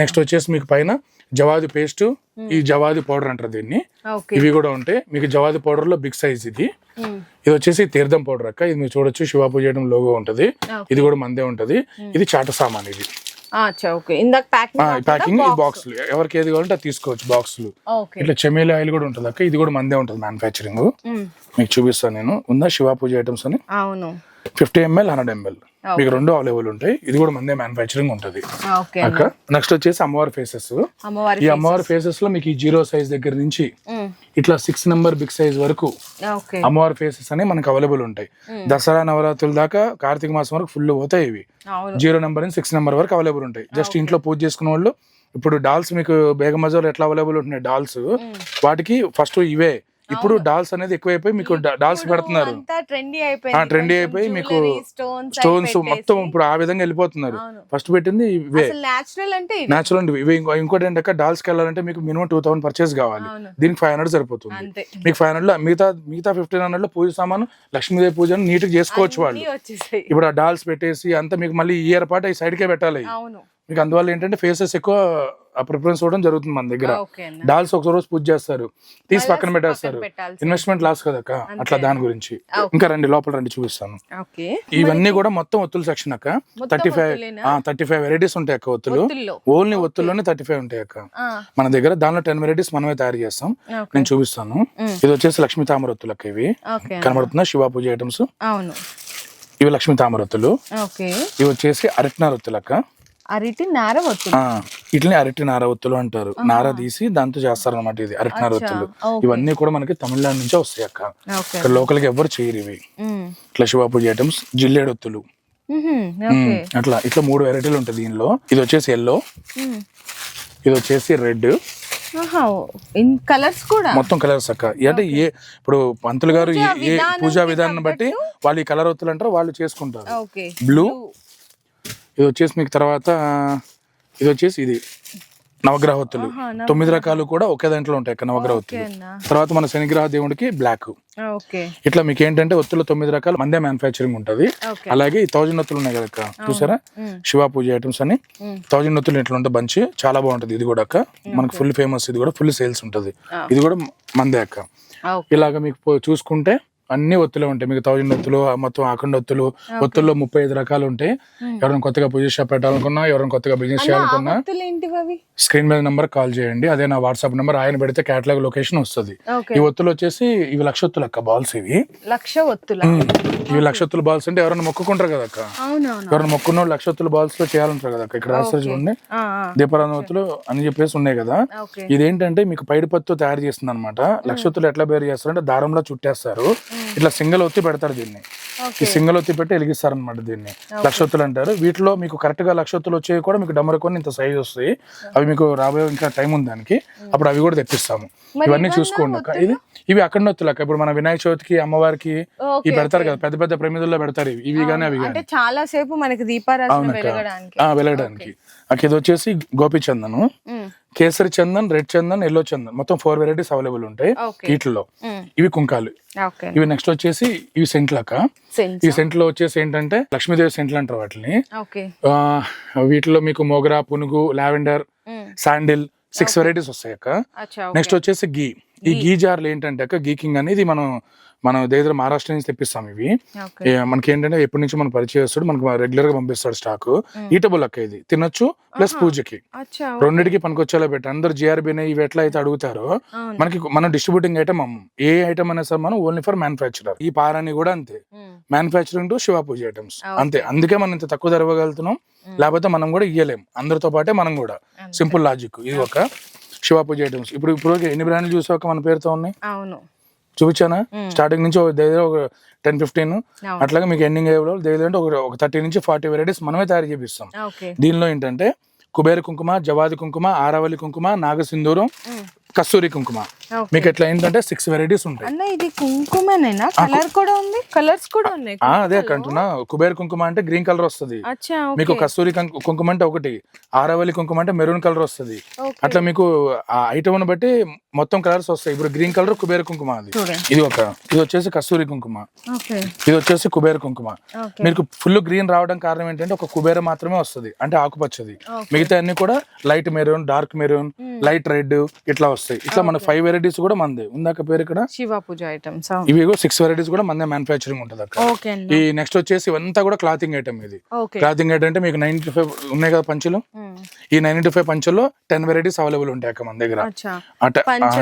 నెక్స్ట్ వచ్చేసి మీకు పైన జవాది పేస్ట్ ఈ జవాది పౌడర్ అంటారు దీన్ని. ఇవి కూడా ఉంటాయి. మీకు జవాది పౌడర్లో బిగ్ సైజ్ ఇది. ఇది వచ్చేసి తీర్థం పౌడర్ అక్క. ఇది మీరు చూడొచ్చు. శివ పూజ చేయడం లోగో ఉంటది. ఇది కూడా మందే ఉంటది. ఇది చాట సామాన్ ఇది. ఇందాక ప్యాకింగ్ ఈ బాక్స్లు ఎవరికి ఏది కావాలంటే అది తీసుకోవచ్చు బాక్స్లు ఇట్లా చెమేలి ఆయిల్ కూడా ఉంటుంది అక్క ఇది కూడా మందే ఉంటుంది మ్యానుఫ్యాక్చరింగ్ మీకు చూపిస్తాను నేను. ఉందా? శివ పూజ ఐటమ్స్ అని? అవును. Fifty ML hundred ML. మీకు రెండు అవైలబుల్ ఉంటాయి. ఇది కూడా మందే మ్యానుఫ్యాక్చరింగ్ ఉంటుంది. నెక్స్ట్ వచ్చేసి అమ్మవారి ఫేసెస్ ఈ అమ్మవారి ఫేసెస్లో మీకు ఈ జీరో సైజ్ దగ్గర నుంచి. ఇట్లా సిక్స్ నెంబర్ బిగ్ సైజ్ వరకు అమ్మవారి ఫేసెస్ అనేవి మనకు అవైలబుల్ ఉంటాయి. దసరా నవరాత్రుల దాకా కార్తీక మాసం వరకు ఫుల్ పోతాయి ఇవి. జీరో నెంబర్ నుంచి సిక్స్ నెంబర్ వరకు అవైలబుల్ ఉంటాయి. జస్ట్ ఇంట్లో పూజ చేసుకున్న వాళ్ళు ఇప్పుడు డాల్స్ మీకు బేగం బజార్ ఎట్లా అవైలబుల్ ఉంటున్నాయి డాల్స్ వాటికి ఫస్ట్ ఇవే. ఇప్పుడు డాల్స్ అనేది ఎక్కువైపోయి మీకు డాల్స్ పెడుతున్నారు. ట్రెండీ అయిపోయి మీకు స్టోన్స్ మొత్తం ఇప్పుడు ఆ విధంగా వెళ్ళిపోతున్నారు. ఫస్ట్ పెట్టింది ఇవే. నేచురల్ అంటే ఇవి. ఇంకో ఇంకోటి ఏంటంటే డాల్స్కి వెళ్ళాలంటే మీకు మినిమం టూ థౌసండ్ పర్చేస్ కావాలి. దీనికి ఫైవ్ హండ్రెడ్ సరిపోతుంది. మీకు ఫైవ్ హండ్రెడ్లో మిగతా మిగతా ఫిఫ్టీన్ హండ్రెడ్లో పూజ సామాను లక్ష్మీదేవి పూజను నీట్గా చేసుకోవచ్చు వాళ్ళు. ఇప్పుడు ఆ డాల్స్ పెట్టేసి అంతా మీకు మళ్ళీ ఇయర్ పాటు ఈ సైడ్ కే పెట్టాలి. మీకు అందువల్ల ఏంటంటే ఫేసెస్ ఎక్కువ ప్రిఫరెన్స్ ఇవ్వడం జరుగుతుంది మన దగ్గర. డాల్స్ ఒక రోజు పూజ చేస్తారు తీసి పక్కన పెట్టేస్తారు. ఇన్వెస్ట్మెంట్ లాస్ కదా అక్క? అట్లా దాని గురించి. ఇంకా రండి లోపల రండి చూపిస్తాను. ఇవన్నీ కూడా మొత్తం ఒత్తుల సెక్షన్ అక్క. Thirty five? Thirty five varieties ఉంటాయి అక్క ఒత్తులు. ఓన్లీ ఒత్తుల్లోనే థర్టీ ఫైవ్ ఉంటాయి అక్క. ఆ, మన దగ్గర దానిలో టెన్ వెరైటీస్ మనమే తయారు చేస్తాం. నేను చూపిస్తాను. ఇది వచ్చేసి లక్ష్మీ తామరొత్తులు అక్క ఇవి. ఓకే కనబడుతుందా శివ పూజ ఐటమ్స్ ఇవి లక్ష్మీ తామరొత్తులు ఇవి వచ్చేసి అరటినార ఒత్తులు అక్క. అరటి నార ఒత్తులు. ఇట్లనే అరటి నార ఒత్తులు అంటారు. నార తీసి దాంతో చేస్తారు అనమాట ఇది అరటి నార ఒత్తులు. ఇవన్నీ కూడా మనకి తమిళనాడు నుంచే వస్తాయి అక్క. ఇక్కడ లోకల్కి ఎవరు చేయరు ఇవి. ఇట్లా శివ పూజ ఐటమ్స్ జిల్లేడు ఒత్తులు. మ్హూ. ఓకే. ఉమ్, అట్లా ఇట్లా మూడు వెరైటీలు ఉంటాయి దీనిలో. ఇది వచ్చేసి ఎల్లో. ఇది వచ్చేసి రెడ్ కలర్స్ కూడా? మొత్తం కలర్స్ అక్క. అంటే ఏ ఇప్పుడు పంతులు గారు ఏ- పూజా విధానం బట్టి వాళ్ళు ఈ కలర్ ఒత్తులు అంటారు వాళ్ళు చేసుకుంటారు. బ్లూ ఇది వచ్చేసి మీకు తర్వాత ఇది వచ్చేసి ఇది నవగ్రహ ఒత్తులు ఆహా, నవ- తొమ్మిది రకాలు కూడా ఒకే దాంట్లో ఉంటాయి అక్క నవగ్రహ ఓకే ఒత్తులు అన్న తర్వాత మన శనిగ్రహ దేవుడికి బ్లాక్. ఇట్లా మీకు ఏంటంటే ఒత్తులు తొమ్మిది రకాలు మందే మ్యానుఫ్యాక్చరింగ్ ఉంటది. అలాగే ఈ థౌజండ్ ఒత్తులు ఉన్నాయి కదా చూసారా. శివ పూజ ఐటమ్స్ అని. థౌజండ్ ఒత్తులు ఇట్లా ఉంటుంది బంచి చాలా బాగుంటది ఇది కూడా అక్క. మనకు ఫుల్ ఫేమస్ ఇది కూడా ఫుల్ సేల్స్ ఉంటది. ఇది కూడా మందే అక్క. ఇలాగ మీకు చూసుకుంటే అన్ని ఒత్తులే ఉంటాయి. మీకు థౌజండ్ ఒత్తులు మొత్తం అఖండ ఒత్తులు ఒత్తుల్లో ముప్పై ఐదు రకాలు ఉంటాయి ఎవరైనా కొత్తగా పూజ షాప్ పెట్టాలనుకున్నా ఎవరైనా కొత్తగా బిజినెస్ చేయాలనుకున్నా స్క్రీన్ మీద నెంబర్ కాల్ చేయండి. అదే నా వాట్సాప్ నెంబర్. ఆయన పెడితే క్యాటలాగ్ లొకేషన్ వస్తుంది. ఈ ఒత్తులు వచ్చేసి ఇవి లక్ష ఒత్తులు అక్క బాల్స్ ఇవి. లక్ష ఒత్తుల? ఇవి లక్ష ఒత్తులు బాల్స్ అంటే ఎవరైనా మొక్కుకుంటారు కదా అక్క? ఎవరైనా మొక్కున్న లక్ష ఒత్తులు బాల్స్లో చేయాలంటారు కదా ఇక్కడ రాస్తారు చూడండి. దీపారాధన ఒత్తులు అని చెప్పేసి ఉన్నాయి కదా. ఇదేంటంటే మీకు పైడిపత్తో తయారు చేస్తుంది అనమాట లక్షొత్తులు ఎట్లా బేరు చేస్తారంటే దారంలో చుట్టేస్తారు. ఇట్లా సింగల్ ఒత్తి పెడతారు దీన్ని. ఈ సింగల్ ఒత్తి పెట్టి వెలిగిస్తారు అనమాట దీన్ని లక్షొత్తులు అంటారు. వీటిలో మీకు కరెక్ట్గా లక్షొత్తులు వచ్చేవి కూడా మీకు డమ్మరకొని ఇంత సైజ్ వస్తాయి. అవి మీకు రాబోయే ఇంకా టైం ఉంది దానికి. అప్పుడు అవి కూడా తెప్పిస్తాము. ఇవన్నీ చూసుకోండి అక్క. ఇది ఇవి అక్కడ ఒత్తులు అక్క. ఇప్పుడు మన వినాయక చవితికి అమ్మవారికి ఇవి పెడతారు కదా. పెద్ద పెద్ద ప్రమిదుల్లో పెడతారు ఇవి. ఇవి కానీ అవి కానీ చాలా సేపు మనకి దీపారాధన. వెలగడానికి. ఇది వచ్చేసి గోపి చందను ఉమ్, కేసరి చందన్ రెడ్ చందన్ ఎల్లో చందన్. మొత్తం ఫోర్ వెరైటీస్ అవైలబుల్ ఉంటాయి వీటిలో ఇవి కుంకాలు. ఇవి నెక్స్ట్ వచ్చేసి ఇవి సెంట్లు అక్క సెన్స్ ఈ సెంట్లో వచ్చేసి ఏంటంటే లక్ష్మీదేవి సెంట్లు అంటారు వాటిని. వీటిలో మీకు మోగరా పునుగు లావెండర్ శాండిల్ సిక్స్ వెరైటీస్ వస్తాయి అక్క నెక్స్ట్ వచ్చేసి గీ. ఈ గీ జార్లు ఏంటంటే అక్క గీ కింగ్ అనేది మనం మనం దగ్గర మహారాష్ట్ర నుంచి తెప్పిస్తాం ఇవి. మనకి ఏంటంటే ఎప్పటి నుంచి మనం పరిచయం మనకు రెగ్యులర్గా పంపిస్తాడు స్టాక్. ఈటబుల్ అక్క ఇది. తినొచ్చు ప్లస్ పూజకి. రెండింటికి పనికొచ్చేలా పెట్టి. అందరు జిఆర్బీ ఇవి ఎట్లా అయితే అడుగుతారో. మనకి మనం డిస్ట్రిబ్యూటింగ్ ఐటమ్ అమ్మం. ఏ ఐటమ్ అయినా సరే మనం ఓన్లీ ఫర్ మ్యానుఫ్యాక్చరర్ ఈ పారాని కూడా అంతే. Manufacturing to Shiva puja items. అంతే. అందుకే మనం ఇంత తక్కువ ధర ఇవ్వగలుగుతున్నాం. లేకపోతే మనం కూడా ఇయ్యలేం. అందరితో పాటే మనం కూడా. సింపుల్ లాజిక్ ఇది ఒక శివ పూజ ఐటమ్స్ ఇప్పుడు ఇప్పుడు ఎన్ని బ్రాండ్లు చూసాక మన పేరుతో ఉన్నాయి? అవును. చూపించానా. స్టార్టింగ్ నుంచి ఒక దగ్గర ఒక టెన్ ఫిఫ్టీన్. అట్లాగే మీకు ఎండింగ్ అయ్యే దగ్గర అంటే ఒక థర్టీ నుంచి ఫార్టీ వెరైటీస్ మనమే తయారు చేపిస్తాం. దీనిలో ఏంటంటే కుబేర కుంకుమ జవాది కుంకుమ ఆరావళి కుంకుమ నాగసింధూరం కస్తూరి కుంకుమ. మీకు ఎట్లా ఏంటంటే సిక్స్ వెరైటీస్ ఉంటాయి. అన్న ఇది కుంకుమనేనా? కలర్ కూడా ఉంది? కలర్స్ కూడా ఉన్నాయి అదే అంటున్నా. కుబేర కుంకుమ అంటే గ్రీన్ కలర్ వస్తుంది. మీకు కస్తూరి కుంకుమ అంటే ఒకటి. ఆరావళి కుంకుమ అంటే మెరూన్ కలర్ వస్తుంది. అట్లా మీకు ఆ ఐటమ్ బట్టి మొత్తం కలర్స్ వస్తాయి. ఇప్పుడు గ్రీన్ కలర్ కుబేర కుంకుమ అది. ఇది ఒక ఇది వచ్చేసి కస్తూరి కుంకుమ. ఇది వచ్చేసి కుబేర కుంకుమ. మీకు ఫుల్ గ్రీన్ రావడం కారణం ఏంటంటే ఒక కుబేర మాత్రమే వస్తుంది. అంటే ఆకుపచ్చది. మిగతా అన్ని కూడా light maroon dark maroon light red ఇట్లా వస్తాయి. ఇట్లా మన ఫైవ్ వెరైటీస్ కూడా మంది. ఉందాక పేరు ఇక్కడ? శివ పూజ ఐటమ్స్ ఇవి సిక్స్ వెరైటీస్ కూడా మందే మ్యానుఫ్యాక్చరింగ్ ఉంటుంది అక్కడ. ఈ నెక్స్ట్ వచ్చేసి ఇవంతా కూడా క్లాతింగ్ ఐటమ్ ఇది. క్లాతింగ్ ఐటమ్ అంటే మీకు నైన్టీ ఫైవ్ ఉన్నాయి కదా పంచులు? ఈ నైన్టీ ఫైవ్ పంచుల్లో టెన్ వెరైటీస్ అవైలబుల్ ఉంటాయి అక్క మన దగ్గర.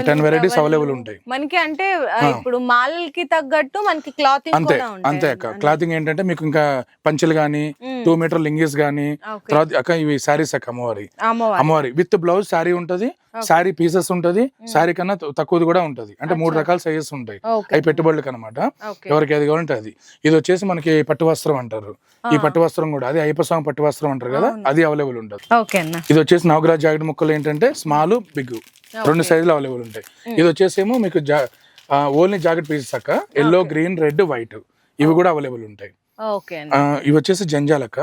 Ten varieties. అవైలబుల్ ఉంటాయి. మనకి అంటే ఇప్పుడు మాలలకి తగ్గట్టు మనకి క్లాతింగ్ అంతే అంతే అక్క. క్లాతింగ్ ఏంటంటే మీకు ఇంకా పంచులు గానీ. టూ మీటర్ లింగీస్ గానీ. తర్వాత అక్క ఇవి శారీస్ అక్క అమ్మవారి. అమ్మవారి. విత్ బ్లౌజ్ శారీ ఉంటది. శారీ పీసెస్ ఉంటది శారీ కన్నా తక్కువ తక్కువది కూడా ఉంటది. అంటే మూడు రకాల సైజెస్ ఉంటాయి. అవి పెట్టుబడులకు అనమాట ఎవరికి ఏది కావాలంటే అది. ఇది వచ్చేసి మనకి పట్టు వస్త్రం అంటారు. ఈ పట్టు వస్త్రం కూడా అది అయ్యప్ప స్వామి పట్టు వస్త్రం అంటారు కదా అది అవైలబుల్ ఉంటుంది. ఇది వచ్చేసి నవగ్రహ జాకెట్ ముక్కలు ఏంటంటే స్మాల్ బిగ్. రెండు సైజులు అవైలబుల్ ఉంటాయి. ఇది వచ్చేసేమో మీకు ఓన్లీ జాకెట్ పీసెస్ అక్క. ఎల్లో గ్రీన్ రెడ్ వైట్ ఇవి కూడా అవైలబుల్ ఉంటాయి. ఇవి వచ్చేసి జంజాలక్క.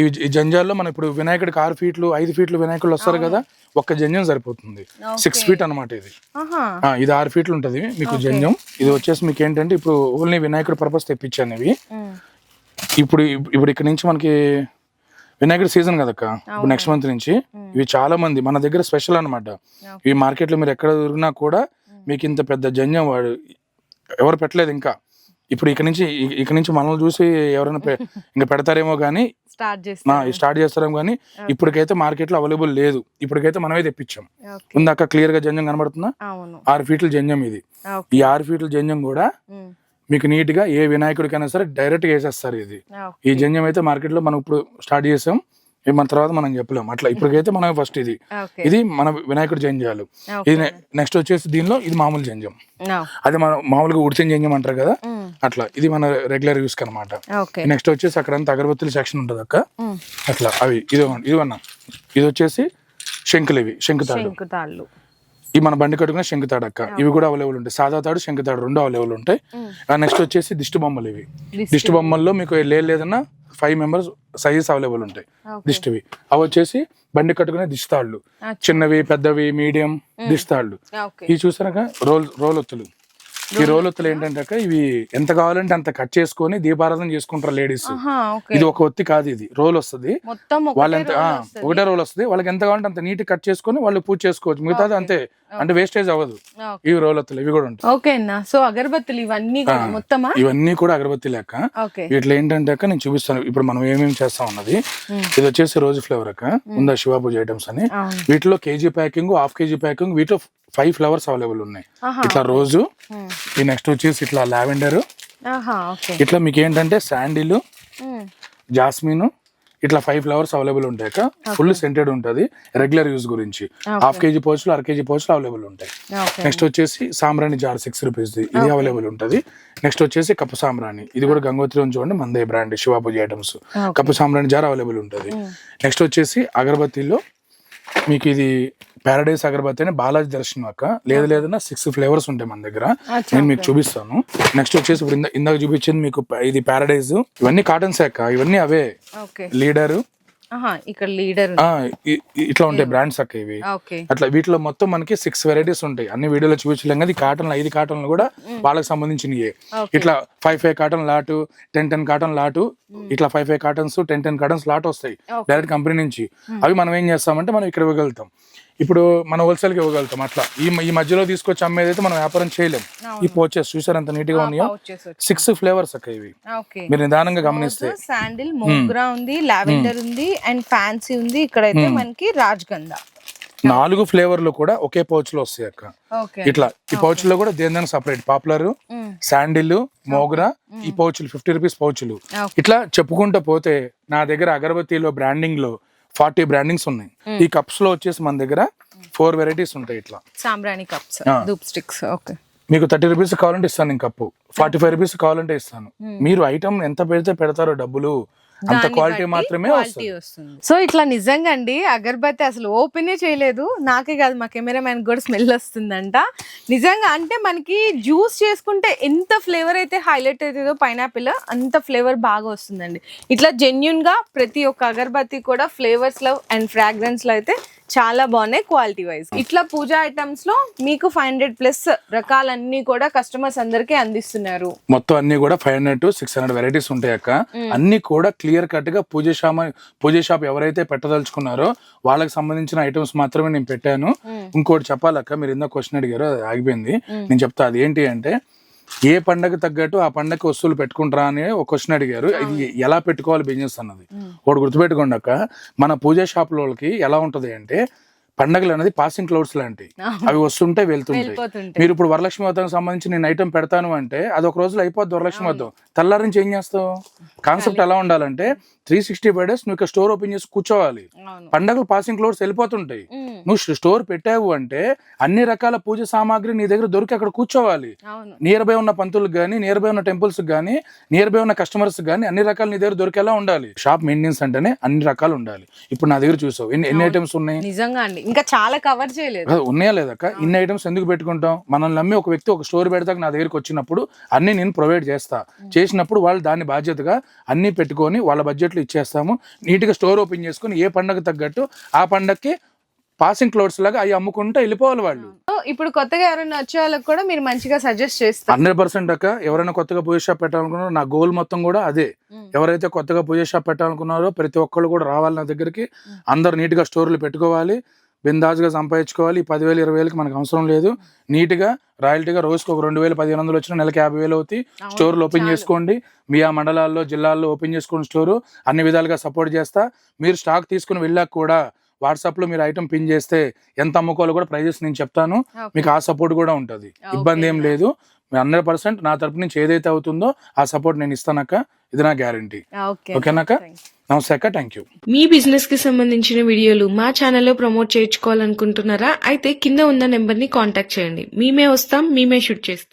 ఇవి ఈ జంజాల్లో మనం ఇప్పుడు వినాయకుడికి ఆరు ఫీట్లు ఐదు ఫీట్లు వినాయకుడు వస్తారు కదా ఒక్క జంజం సరిపోతుంది. సిక్స్ ఫీట్ అన్నమాట ఇది. ఇది ఆరు ఫీట్లు ఉంటది మీకు జంజం. ఇది వచ్చేసి మీకు ఏంటంటే ఇప్పుడు ఓన్లీ వినాయకుడి పర్పస్ తెప్పించాను ఇవి. ఇప్పుడు ఇప్పుడు ఇక్కడ నుంచి మనకి వినాయకుడి సీజన్ కదక్క ఇప్పుడు నెక్స్ట్ మంత్ నుంచి. ఇవి చాలా మంది మన దగ్గర స్పెషల్ అన్నమాట. ఈ మార్కెట్లో మీరు ఎక్కడ దొరికినా కూడా మీకు ఇంత పెద్ద జంజం వాడు ఎవరు పెట్టలేదు ఇంకా. ఇప్పుడు ఇక్కడ నుంచి ఇక్కడ నుంచి మనల్ని చూసి ఎవరైనా ఇంకా పెడతారేమో కానీ స్టార్ట్ చేస్తారేమో కానీ ఇప్పటికైతే మార్కెట్లో అవైలబుల్ లేదు. ఇప్పటికైతే మనమే తెప్పించాం. ఉందాక క్లియర్గా జంజం కనబడుతుందా? ఆరు ఫీట్ల జంజం ఇది. ఈ ఆరు ఫీట్ల జంజం కూడా మీకు నీట్గా ఏ వినాయకుడికైనా సరే డైరెక్ట్గా వేసేస్తారు ఇది. ఈ జంజం అయితే మార్కెట్లో మనం ఇప్పుడు స్టార్ట్ చేసాం. మన తర్వాత మనం చెప్పలేం. అట్లా ఇప్పటికైతే మనం ఫస్ట్ ఇది. ఇది మన వినాయకుడి జంజాలు ఓకే. ఇది నెక్స్ట్ వచ్చేసి దీనిలో ఇది మామూలు జంజం నో. అది మనం మామూలుగా ఉడిచిన జంజం అంటారు కదా? అట్లా. ఇది మన రెగ్యులర్ యూస్ అనమాట నెక్స్ట్ వచ్చేసి అక్కడ అంతా అగరబత్తుల సెక్షన్ ఉంటుంది అక్క. అట్లా. అవి ఇది ఇది అన్నా. ఇది వచ్చేసి శంకులు ఇవి. శంకుతాళ్ళు. శంకుతాళ్ళు. ఈ మన బండి కట్టుకునే శంకుతాడు అక్క ఇవి కూడా అవైలబుల్ ఉంటాయి. సాదా తాడు శంకుతాడు రెండు అవైలబుల్ ఉంటాయి. నెక్స్ట్ వచ్చేసి దిష్టి బొమ్మలు ఇవి. దిష్టి బొమ్మల్లో మీకు లేదు లేదన్నా ఫైవ్ మెంబర్స్ సైజెస్ అవైలబుల్ ఉంటాయి దిష్టివి. అవి వచ్చేసి బండి కట్టుకునే దిష్టాళ్ళు చిన్నవి పెద్దవి మీడియం దిష్టాళ్ళు ఇవి చూసారాక రోల్ రోలొత్తులు. ఈ రోలొత్తులు ఏంటంటే అక్క ఇవి ఎంత కావాలంటే అంత కట్ చేసుకొని దీపారాధన చేసుకుంటారు లేడీస్. ఇది ఒక ఒత్తి కాదు ఇది. రోల్ వస్తుంది. మొత్తం ఒకటే రోల్ వస్తుంది. వాళ్ళకి ఎంత కావాలంటే అంత నీట్ కట్ చేసుకొని వాళ్ళు పూజ చేసుకోవచ్చు. మిగతాది అంతే. అంటే వేస్టేజ్ అవ్వదు. ఇవి రోల్ వత్తులు ఇవి కూడా ఉంటాయి. ఓకే అన్న. సో అగరబత్తులు ఇవన్నీ కూడా మొత్తమా? ఇవన్నీ కూడా అగరబత్తి లెక్క వీటిలో ఏంటంటే అక్క నేను చూపిస్తాను. ఇప్పుడు మనం ఏమేమి చేస్తాం అన్నది. ఇది వచ్చేసి రోజు ఫ్లేవర్ అక్క. ఉందా శివ పూజ ఐటమ్స్ అని వీటిలో KG packing half KG packing వీటిలో ఫైవ్ ఫ్లవర్స్ అవైలబుల్ ఉన్నాయి. ఇట్లా రోజు. ఈ నెక్స్ట్ వచ్చేసి ఇట్లా లావెండర్. ఇట్లా మీకు ఏంటంటే శాండిల్. జాస్మిన్ ఇట్లా ఫైవ్ ఫ్లవర్స్ అవైలబుల్ ఉంటాయి ఫుల్ సెంటెడ్ ఉంటుంది రెగ్యులర్ యూస్ గురించి. హాఫ్ కేజీ పౌచ్లు అర కేజీ పౌచ్లు అవైలబుల్ ఉంటాయి. నెక్స్ట్ వచ్చేసి సాంబ్రాణి జార్ సిక్స్ రూపీస్ ఇది అవైలబుల్ ఉంటుంది. నెక్స్ట్ వచ్చేసి కప్పు సాంబ్రాణి. ఇది కూడా గంగోత్రి చూడండి మందే బ్రాండ్ శివాపూజ ఐటమ్స్. కప్పు సాంబ్రాణి జార్ అవైలబుల్ ఉంటుంది. నెక్స్ట్ వచ్చేసి అగరబత్తిలో మీకు ఇది పారడైస్ అగరబత్తి అని బాలాజీ దర్శనం అక్క. లేదు లేదన్నా సిక్స్ ఫ్లేవర్స్ ఉంటాయి మన దగ్గర. నేను మీకు చూపిస్తాను. నెక్స్ట్ వచ్చేసి ఇప్పుడు ఇందా- ఇందాక చూపించింది మీకు ఇది పారడైజ్ ఇవన్నీ కాటన్స్ అక్క. ఇవన్నీ అవే. లీడరు ఇక్కడ లీడర్ ఇట్లా ఉంటాయి బ్రాండ్స్ అక్క ఇవి. అట్లా వీటిలో మొత్తం మనకి సిక్స్ వెరైటీస్ ఉంటాయి. అన్ని వీడియోలో చూపించలేం కదా కాటన్ ఐదు కాటన్లు కూడా వాళ్ళకి సంబంధించినవి ఇట్లా five five cotton lot ten ten cotton lot ఇట్లా five five cottons ten ten cottons lot వస్తాయి. డైరెక్ట్ కంపెనీ నుంచి. అవి మనం ఏం చేస్తామంటే మనం ఇక్కడ ఇవ్వగలుగుతాం. ఇప్పుడు మనం హోల్సేల్కి ఇవ్వగలుగుతాం అట్లా. ఈ ఈ మధ్యలో తీసుకొచ్చి అమ్మేది అయితే మనం వ్యాపారం చేయలేం. ఈ పోచెస్ చూసారు ఎంత నీట్గా ఉన్నాయో? సిక్స్ ఫ్లేవర్స్ అక్క ఇవి. మీరు నిదానంగా గమనిస్తే. శాండిల్ మోగ్రా ఉంది లావెండర్ ఉంది అండ్ ఫ్యాన్సీ ఉంది. ఇక్కడైతే మనకి రాజ్గంధ. నాలుగు ఫ్లేవర్లు కూడా ఒకే పౌచ్లో వస్తాయి అక్క. ఇట్లా. ఈ పౌచ్లో కూడా దేని దానికి సపరేట్ పాపులర్. శాండిల్ మోగ్రా ఈ పౌచులు ఫిఫ్టీ రూపీస్ పౌచులు. ఇట్లా చెప్పుకుంటూ పోతే నా దగ్గర అగరబత్తిలో బ్రాండింగ్లో ఫార్టీ బ్రాండింగ్స్ ఉన్నాయి. ఈ కప్స్లో వచ్చేసి మన దగ్గర ఫోర్ వెరైటీస్ ఉంటాయి ఇట్లా. సాంబ్రాణి కప్స్ ధూప్ స్టిక్స్ ఓకే. మీకు థర్టీ రూపీస్ కావాలంటే ఇస్తాను నేను కప్పు. ఫార్టీ ఫైవ్ రూపీస్ కావాలంటే ఇస్తాను. మీరు ఐటమ్ ఎంత పెడితే పెడతారో డబ్బులు అంత క్వాలిటీ మాత్రమే వస్తుంది. సో ఇట్లా నిజంగా అండి అగరబత్తి అసలు ఓపెనే చేయలేదు. నాకే కాదు మా కెమెరామ్యాన్ కూడా స్మెల్ వస్తుందంట. నిజంగా అంటే మనకి జ్యూస్ చేసుకుంటే ఎంత ఫ్లేవర్ అయితే హైలైట్ అవుతుందో పైనాపిల్ అంత ఫ్లేవర్ బాగా వస్తుందండి. ఇట్లా జెన్యున్గా ప్రతి ఒక్క అగరబత్తి కూడా ఫ్లేవర్స్లో అండ్ ఫ్రాగ్రెన్స్లో అయితే చాలా బాగున్నాయి క్వాలిటీ వైజ్ ఇట్లా పూజా ఐటమ్స్లో మీకు ఫైవ్ హండ్రెడ్ ప్లస్ రకాలన్నీ కూడా కస్టమర్స్ అందరికీ అందిస్తున్నారు. మొత్తం అన్ని కూడా five hundred to six hundred varieties ఉంటాయి అక్క. అన్ని కూడా క్లియర్ కట్గా పూజ షాప్ పూజ షాప్ ఎవరైతే పెట్టదలుచుకున్నారో వాళ్ళకి సంబంధించిన ఐటమ్స్ మాత్రమే నేను పెట్టాను. ఇంకోటి చెప్పాలక్క మీరు ఇందాక క్వశ్చన్ అడిగారు అది ఆగిపోయింది. నేను చెప్తా అది ఏంటి అంటే ఏ పండగ తగ్గట్టు ఆ పండగ వస్తువులు పెట్టుకుంటారా అని ఒక క్వశ్చన్ అడిగారు. ఇది ఎలా పెట్టుకోవాలి బిజినెస్ అన్నది. ఒకటి గుర్తుపెట్టుకోండి అక్క. మన పూజ షాప్ వాళ్ళకి ఎలా ఉంటది అంటే పండగలు అనేది పాసింగ్ క్లౌడ్స్ లాంటివి అవి వస్తుంటాయి వెళ్తుంటాయి. మీరు ఇప్పుడు వరలక్ష్మి వ్రతానికి సంబంధించి నేను ఐటమ్ పెడతాను అంటే అది ఒక రోజులో అయిపోద్ది వరలక్ష్మి వ్రతం తెల్లారి నుంచి ఏం చేస్తావు? కాన్సెప్ట్ ఎలా ఉండాలంటే త్రీ సిక్స్టీ ఫైవ్ డేస్ నువ్వు స్టోర్ ఓపెన్ చేసి కూర్చోవాలి. పండగలు పాసింగ్ క్లోడ్స్ వెళ్ళిపోతుంటాయి. నువ్వు స్టోర్ పెట్టావు అంటే అన్ని రకాల పూజ సామాగ్రి నీ దగ్గర దొరికి అక్కడ కూర్చోవాలి. నియర్ బై ఉన్న పంతులకు కానీ నియర్ బై ఉన్న టెంపుల్స్ కానీ నియర్ బై ఉన్న కస్టమర్స్ కానీ అన్ని రకాలు నీ దగ్గర దొరికేలా ఉండాలి. షాప్ మెయింటెనెన్స్ అంటేనే అన్ని రకాలు ఉండాలి. ఇప్పుడు నా దగ్గర చూసావు. ఎన్ని ఎన్ని ఐటమ్స్ ఉన్నాయి? నిజంగా అండి. ఇంకా చాలా కవర్ చేయలేదు. ఉన్నాయా లేదక్క? ఇన్ని ఐటమ్స్ ఎందుకు పెట్టుకుంటాం? మనల్ని నమ్మి ఒక వ్యక్తి ఒక స్టోర్ పెడతాక నా దగ్గరికి వచ్చినప్పుడు అన్ని నేను ప్రొవైడ్ చేస్తా. చేసినప్పుడు వాళ్ళు దాన్ని బాధ్యతగా అన్ని పెట్టుకొని వాళ్ళ బడ్జెట్లో ఇచ్చేస్తాము. నీట్గా స్టోర్ ఓపెన్ చేసుకొని ఏ పండగ తగ్గట్టు ఆ పండగకి పాసింగ్ క్లోడ్స్ లాగా అవి అమ్ముకుంటూ వెళ్ళిపోవాలి వాళ్ళు. ఇప్పుడు కొత్తగా ఎవరైనా వచ్చే వాళ్ళకి కూడా మీరు మంచిగా సజెస్ట్ చేస్తారు హండ్రెడ్ పర్సెంట్ అక్క ఎవరైనా కొత్తగా పూజ షాప్ పెట్టాలనుకున్నారో నా గోల్ మొత్తం కూడా అదే. ఎవరైతే కొత్తగా పూజ షాప్ పెట్టాలనుకున్నారో ప్రతి ఒక్కళ్ళు కూడా రావాలి నా దగ్గరికి. అందరు నీట్గా స్టోర్లు పెట్టుకోవాలి. బిందాజ్గా సంపాదించుకోవాలి. ఈ పదివేలు ఇరవై వేలకి మనకు అవసరం లేదు. నీట్గా రాయల్టీగా రోజుకి ఒక రెండు వేలు పదిహేను వందలు వచ్చిన నెలకి యాభై వేలు అవుతాయి. స్టోర్లు ఓపెన్ చేసుకోండి. మీ ఆ మండలాల్లో జిల్లాల్లో ఓపెన్ చేసుకోండి స్టోరు. అన్ని విధాలుగా సపోర్ట్ చేస్తా. మీరు స్టాక్ తీసుకుని వెళ్ళాక కూడా వాట్సాప్లో మీరు ఐటమ్ పిన్ చేస్తే ఎంత అమ్ముకోవాలో కూడా ప్రైజెస్ నేను చెప్తాను. మీకు ఆ సపోర్ట్ కూడా ఉంటది. ఇబ్బంది ఏం లేదు. హండ్రెడ్ పర్సెంట్ నా తరపు నుంచి ఏదైతే అవుతుందో ఆ సపోర్ట్ నేను ఇస్తానక్క. ఇది నా గ్యారంటీ. ఓకే ఓకేనాక నమస్తే అక్క థ్యాంక్ యూ మీ బిజినెస్కి సంబంధించిన వీడియోలు మా ఛానల్లో ప్రమోట్ చేయించుకోవాలనుకుంటున్నారా? అయితే కింద ఉన్న నెంబర్ని కాంటాక్ట్ చేయండి. మేమే వస్తాం మేమే షూట్ చేస్తాం.